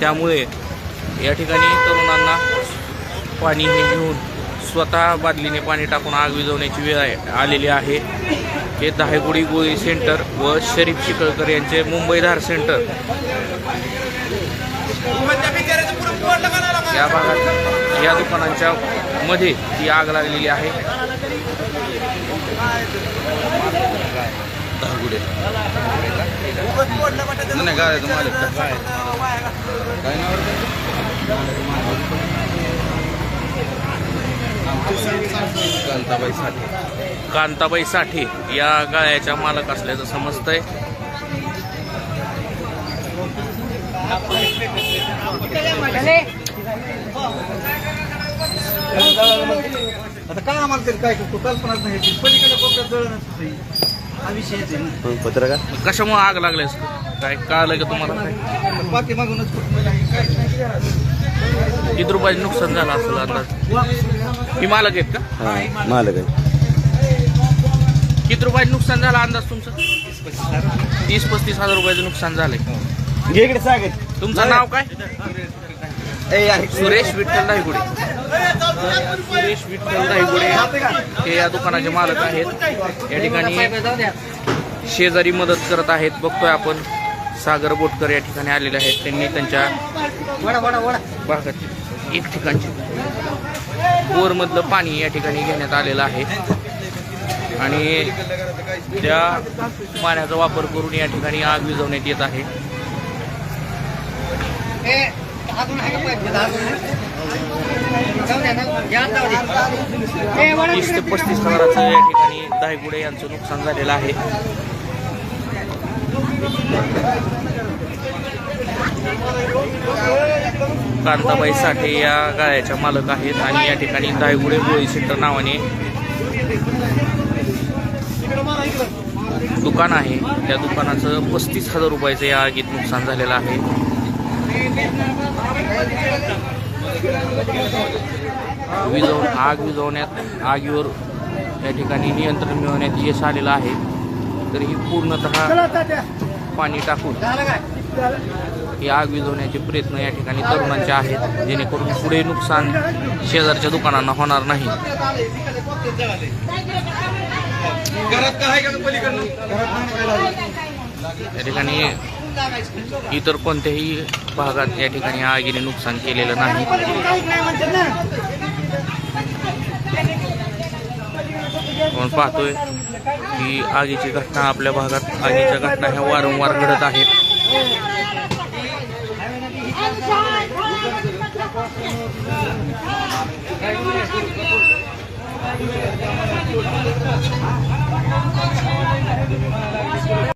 त्यामुळे या ठिकाणी तरुणांना पाणी हे घेऊन स्वतः बादलीने पाणी टाकून आग विझवण्याची वेळ आहे आलेली आहे. हे दहायगुडी गोळी सेंटर व शरीफ शिकळकर यांचे मुंबईधार सेंटर. या भागात या दुकानांच्या मध्ये ही आग लागलेली आहे. दहागुडे नाही काय? तुम्हाला काय कांताबाई साठी. कांताबाई साठे या गाळ्याच्या मालक असल्याचं समजतंय. आता काय आम्हाला तरी काय करतो कल्पनाच नाही. पलीकडे कोपऱ्यात जळणच होतं. हा विषयच आहे. ना. पत्रकार? कशामुळे आग लागली असं काय कळालं का तुम्हाला? काय किती रुपयाचं नुकसान झालं असेल अंदाज? ही मालक आहेत का? हा मालक आहे किती रुपयाचं नुकसान झालं अंदाज तुमचं? तीस पस्तीस हजार रुपयाचं नुकसान झालंय. इकडे सांगत तुमचं नाव काय? सुरेश विठ्ठल दायगुडे सुरेश विठ्ठल दायगुडे हे या दुकानाचे मालक आहेत. या ठिकाणी शेजारी मदत करत आहेत. बघतोय आपण. सागर बोटकर या ठिकाणी आलेले आहेत. त्यांनी त्यांच्या भागात एक ठिकाणचे बोरमधलं पाणी या ठिकाणी घेण्यात आलेलं आहे. आणि त्या पाण्याचा वापर करून या ठिकाणी आग विझवण्यात येत आहे. वीस तीस ते पस्तीस हजाराचं या ठिकाणी दायगुडे यांचं नुकसान झालेलं आहे. कांताबाई साठे या गाळ्याच्या मालक आहेत आणि या ठिकाणी दायगुडे गोळी सेंटर नावाने दुकान आहे. त्या दुकानाचं पस्तीस हजार रुपयाचं या आगीत नुकसान झालेलं आहे. विझवून आग विझवण्यात आगीवर या ठिकाणी नियंत्रण मिळवण्यात यश आलेलं आहे. तर ही पूर्णतः पाणी टाकून ही आग विझवण्याचे प्रयत्न या ठिकाणी तरुणांचे आहेत. जेणेकरून पुढे नुकसान शेजारच्या दुकानांना होणार नाही. या ठिकाणी इतर कोणत्याही भागात या ठिकाणी आगीने नुकसान केलेलं नाही. आपण पाहतोय की आगीची घटना आपल्या भागात आगीच्या घटना ह्या वारंवार घडत आहेत.